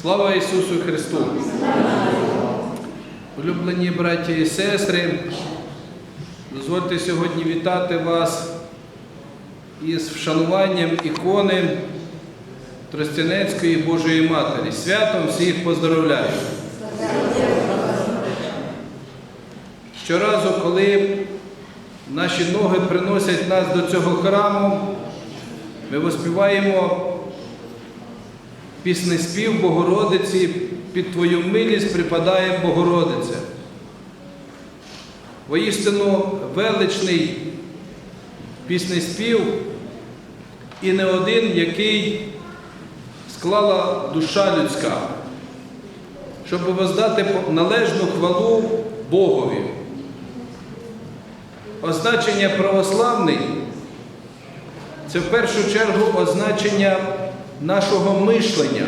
Слава Ісусу Христу! Улюблені браті і сестри, дозвольте сьогодні вітати вас із вшануванням ікони Тростянецької Божої Матері. Святом всіх поздоровляю! Щоразу, коли наші ноги приносять нас до цього храму, ми воспіваємо пісний спів Богородиці, під Твою милість припадає Богородиця. Воістину величний пісний спів і не один, який склала душа людська, щоб воздати належну хвалу Богові. Означення православний це в першу чергу означення нашого мишлення,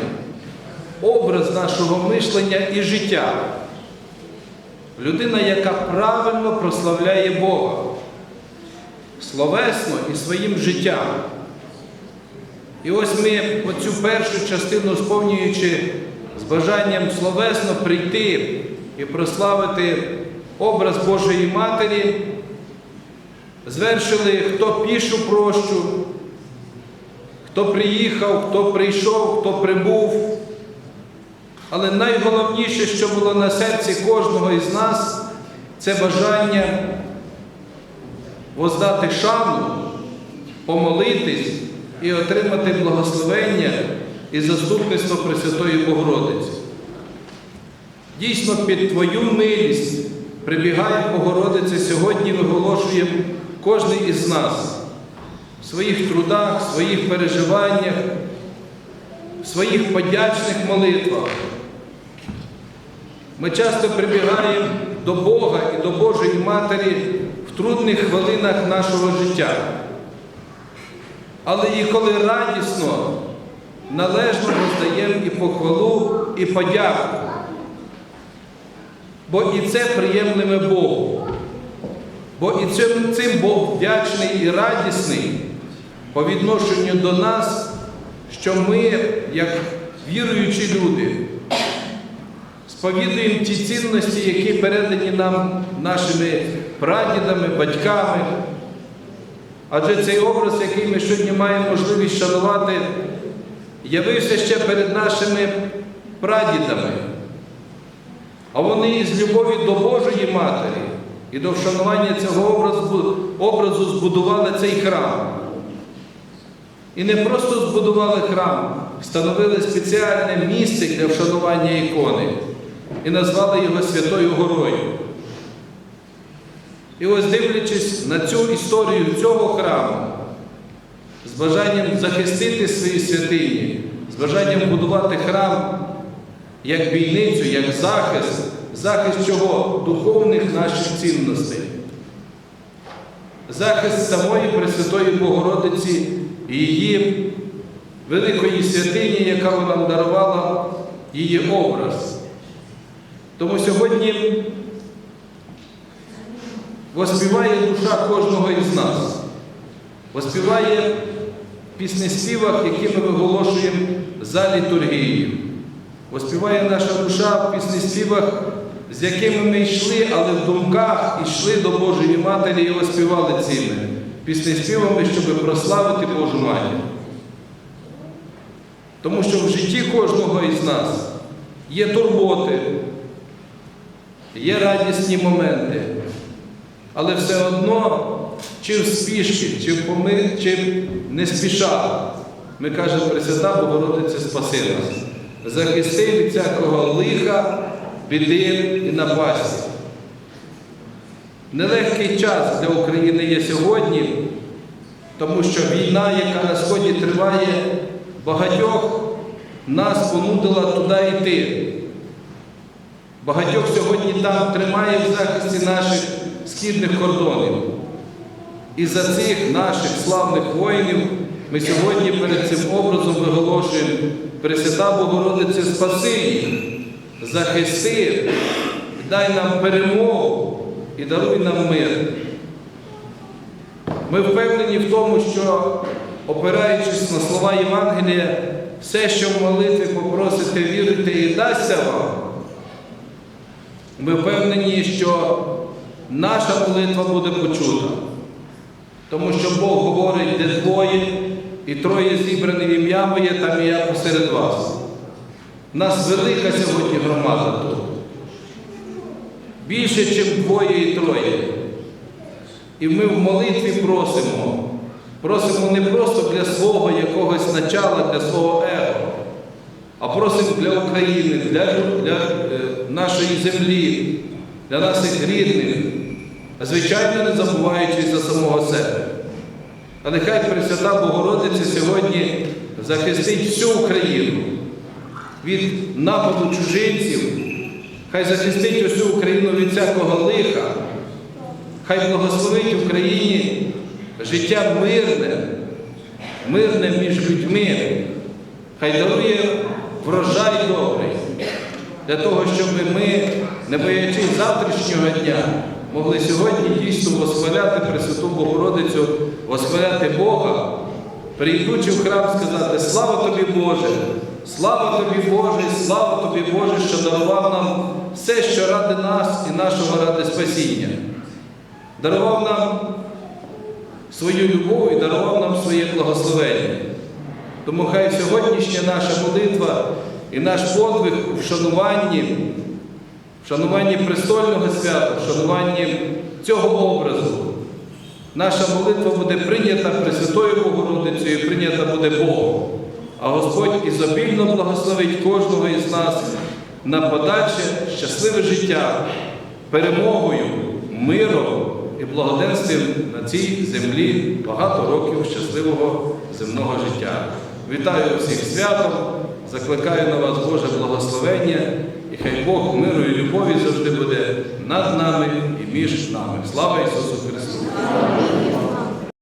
образ нашого мишлення і життя. Людина, яка правильно прославляє Бога, словесно і своїм життям. І ось ми оцю першу частину, сповнюючи з бажанням словесно прийти і прославити образ Божої Матері, звершили хто пішу прощу, хто приїхав, хто прийшов, хто прибув. Але найголовніше, що було на серці кожного із нас, це бажання воздати шану, помолитись і отримати благословення і заступництво Пресвятої Богородиці. Дійсно, під Твою милість прибігає Богородиця сьогодні, виголошуємо кожен із нас своїх трудах, своїх переживаннях, своїх подячних молитвах. Ми часто прибігаємо до Бога і до Божої Матері в трудних хвилинах нашого життя. Але і коли радісно, належно роздаємо і похвалу, і подяку. Бо і це приємлеме Богу. Бо і цим Бог вдячний і радісний по відношенню до нас, що ми, як віруючі люди, сповідуємо ті цінності, які передані нам нашими прадідами, батьками. Адже цей образ, який ми сьогодні маємо можливість шанувати, явився ще перед нашими прадідами. А вони із любові до Божої Матері і до вшанування цього образу, образу збудували цей храм. І не просто збудували храм, встановили спеціальне місце для вшанування ікони і назвали його Святою Горою. І ось дивлячись на цю історію цього храму, з бажанням захистити свої святині, з бажанням будувати храм як бійницю, як захист, захист чого? Духовних наших цінностей. Захист самої Пресвятої Богородиці і її великої святині, яка вона дарувала її образ. Тому сьогодні воспіває душа кожного із нас, воспіває піснеспівах, які ми виголошуємо за літургією. Воспіває наша душа в піснеспівах, з якими ми йшли, але в думках йшли до Божої Матері і воспівали цими піснеспівами, щоб прославити Божу Матір. Тому що в житті кожного із нас є турботи, є радісні моменти, але все одно, чи в спішки, чи в поми, чи не спіша, ми кажемо, Пресвята Богородиця спаси нас, захисти від всякого лиха, біди і напасті. Нелегкий час для України є сьогодні, тому що війна, яка на Сході триває, багатьох нас понудила туди йти. Багатьох сьогодні там тримає в захисті наших східних кордонів. І за цих наших славних воїнів ми сьогодні перед цим образом виголошуємо Пресвята Богородице, спаси їх, захисти, дай нам перемогу і даруй нам мир. Ми впевнені в тому, що, опираючись на слова Євангелія, все, що в молитві попросите, вірите і дасться вам. Ми впевнені, що наша молитва буде почута. Тому що Бог говорить, де двоє і троє зібрані в ім'я моє, там і я посеред вас. Нас велика сьогодні громада тут. Більше, ніж двоє і троє. І ми в молитві просимо. Просимо не просто для свого якогось начала, для свого его, а просимо для України, для, для е, нашої землі, для наших рідних, а звичайно, не забуваючи за самого себе. А нехай Пресвята Богородиця сьогодні захистить всю Україну від нападу чужинців, хай захистить усю Україну від всякого лиха, хай благословить Україні життя мирне, мирне між людьми, хай дарує врожай добрий, для того, щоб ми, не боячись завтрашнього дня, могли сьогодні дійсно восхваляти Пресвяту Богородицю, восхваляти Бога, прийдучи в храм, сказати Слава тобі, Боже! Слава тобі, Боже, слава тобі, Боже, що дарував нам все, що ради нас і нашого ради спасіння. Дарував нам свою любов і дарував нам своє благословення. Тому хай сьогоднішня наша молитва і наш подвиг у вшануванні, вшануванні престольного свята, вшануванні цього образу. Наша молитва буде прийнята Пресвятою Богородицею, прийнята буде Богом. А Господь ізобільно благословить кожного із нас на подальше щасливе життя, перемогою, миром і благоденством на цій землі багато років щасливого земного життя. Вітаю всіх святом, закликаю на вас Боже благословення, і хай Бог миру і любові завжди буде над нами і між нами. Слава Ісусу Христу!